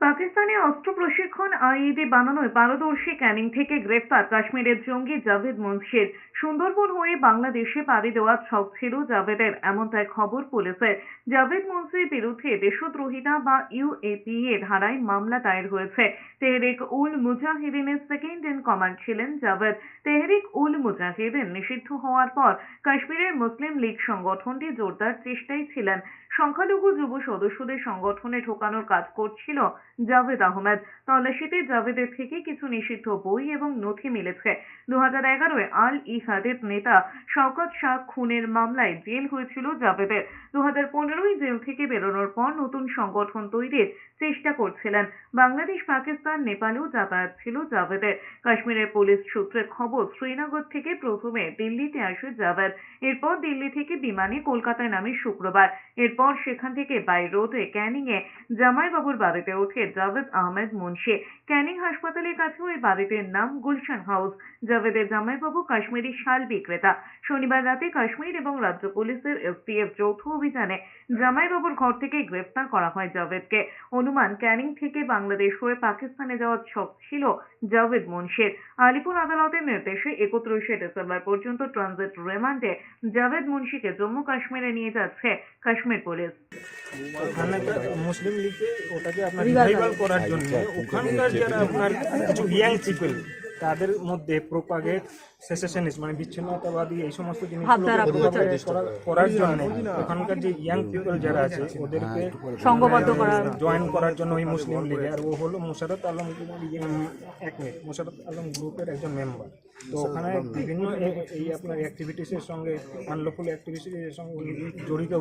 পাকিস্তানে অস্ত্র প্রশিক্ষণ আইইডি বানানোয় পারদর্শী ক্যানিং থেকে গ্রেফতার কাশ্মীরের জঙ্গি জাভেদ মুন্সির। সুন্দরবন হয়ে বাংলাদেশে পাড়ি দেওয়ার ছক ছিল জাভেদের, এমনটাই খবর পুলিশের জাভেদ মুন্সির বিরুদ্ধে দেশদ্রোহিতা বা ইউএপি এর ধারায় মামলা দায়ের হয়েছে। তেহরিক উল মুজাহিদিনের সেকেন্ড ইন কমান্ড ছিলেন জাভেদ। তেহরিক উল মুজাহিদিন নিষিদ্ধ হওয়ার পর কাশ্মীরের মুসলিম লীগ সংগঠনটি জোরদার চেষ্টায় ছিলেন। সংখ্যালঘু যুব সদস্যদের সংগঠনে ঢোকানোর কাজ করছিল জাভেদ আহমেদ। তল্লাশিতে জাভেদের থেকে কিছু নিষিদ্ধ বই এবং নথি মিলেছে। দু হাজার এগারোয় আল ইহাদের নেতা শওকত শাহ খুনের মামলায় জেল হয়েছিল জাভেদের। দু হাজার পনেরোই জেল থেকে বেরোনোর পর নতুন সংগঠন তৈরির চেষ্টা করছিলেন। বাংলাদেশ, পাকিস্তান, নেপালেও যাতায়াত ছিল জাভেদের। কাশ্মীরের পুলিশ সূত্রে খবর, শ্রীনগর থেকে প্রথমে দিল্লিতে আসে জাভেদ। এরপর দিল্লি থেকে বিমানে কলকাতায় নামে শুক্রবার। এরপর সেখান থেকে বাই রোডে ক্যানিংয়ে জামাইবাবুর বাড়িতে ওঠে জাভেদ আহমেদ মুন্সি। ক্যানিং হাসপাতালের কাছে ওই বাড়িটির নাম গুলশান হাউস। জাভেদের জামাইবাবু কাশ্মীরি শাল বিক্রেতা। শনিবার রাতে কাশ্মীর এবং রাজ্য পুলিশের এসটিএফ যৌথ অভিযানে জামাইবাবুর ঘর থেকে গ্রেফতার করা হয় জাভেদকে। অনুমান, ক্যানিং থেকে বাংলাদেশ হয়ে পাকিস্তানে যাওয়ার ছক ছিল জাভেদ মুন্সির। আলিপুর আদালতের নির্দেশে একত্রিশে ডিসেম্বর পর্যন্ত ট্রানজিট রিমান্ডে জাভেদ মুন্সিকে জম্মু কাশ্মীরে নিয়ে যাচ্ছে কাশ্মীর পুলিশ ওখানে মুসলিম লীগে ওটাকে আপনার রিভাইভাল করার জন্য ওখানকার যারা আপনার কিছু ইয়াং পিপল তাদের মধ্যে প্রোপাগেট সেসেশনিস্ট মানে বিচ্ছিন্নতাবাদী এই সমস্ত জিনিসগুলো করার জন্য ওখানকার যে ইয়াং পিপল যারা আছে ওদেরকে সংঘবদ্ধ করা। জয়েন করার জন্য ওই মুসলিম লীগে আর ও হলো মুশারত আলম উম, এক মিনিট মুশারত আলম গ্রুপের একজন মেম্বার তো ওখানে বিভিন্ন এই আপনার অ্যাক্টিভিটিসের সঙ্গে আনলফুল অ্যাক্টিভিটিসের সঙ্গে জড়িত